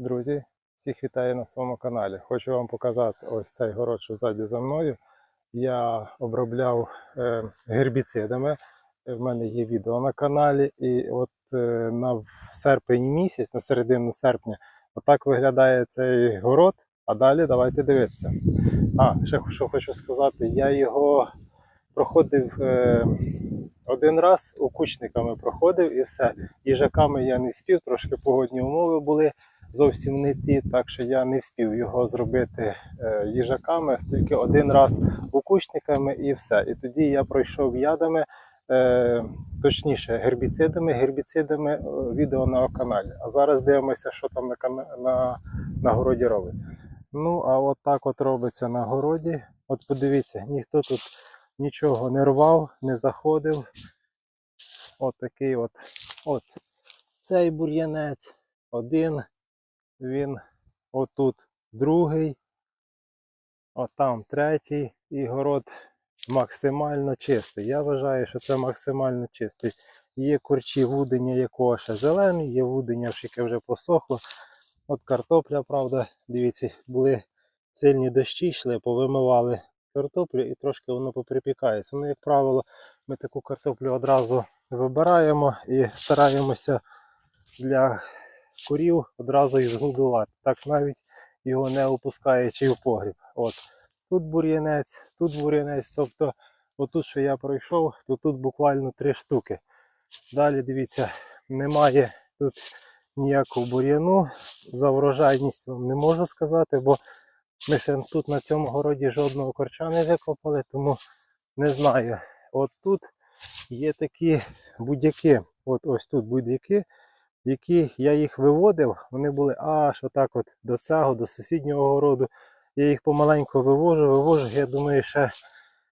Друзі, всіх вітаю на своєму каналі. Хочу вам показати ось цей город, що ззаді за мною. Я обробляв е, гербіцидами. В мене є відео на каналі. І от е, на серпень місяць, на середину серпня, отак виглядає цей город. А далі давайте дивитися. А, ще що хочу сказати, я його проходив е, один раз, укучниками проходив і все. Їжаками я не спів, трошки погодні умови були зовсім не ті, так що я не встиг його зробити е, їжаками, тільки один раз укучниками і все. І тоді я пройшов ядами, е, точніше, гербіцидами, гербіцидами е, відео на каналі. А зараз дивимося, що там на, на, на городі робиться. Ну, а от так от робиться на городі. От подивіться, ніхто тут нічого не рвав, не заходив. От такий от, от цей бур'янець один, він отут другий, отам третій, і город максимально чистий. Я вважаю, що це максимально чистий. Є корчі вудення, якого ще зелений, є вудення, яке вже посохло. От картопля, правда, дивіться, були сильні дощі, йшли, повимивали картоплю і трошки воно поприпікається. Ну, як правило, ми таку картоплю одразу вибираємо і стараємося для курів одразу їх згодувати. Так навіть його не опускаючи в погріб. От. Тут бур'янець, тут бур'янець. Тобто, отут, що я пройшов, то тут буквально три штуки. Далі дивіться, немає тут ніякого бур'яну. За врожайність вам не можу сказати, бо ми ще тут на цьому городі жодного корча не викопали, тому не знаю. От тут є такі будь-які, от ось тут будь-які, які я їх виводив, вони були аж отак от до цього, до сусіднього городу. Я їх помаленьку вивожу, вивожу. Я думаю, ще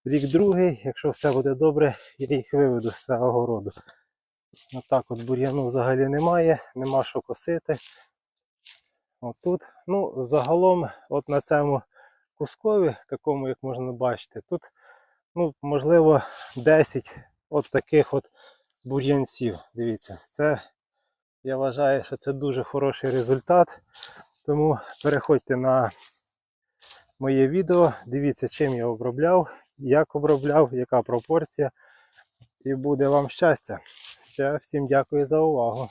рік другий, якщо все буде добре, я їх виведу з цього городу. Отак от бур'яну взагалі немає, нема що косити. Отут. Ну, загалом, от на цьому кускові, такому, як можна бачити, тут, ну, можливо, 10 от таких от бур'янців. Дивіться, це я вважаю, що це дуже хороший результат. Тому переходьте на моє відео, дивіться, чим я обробляв, як обробляв, яка пропорція. І буде вам щастя. Все, всім дякую за увагу.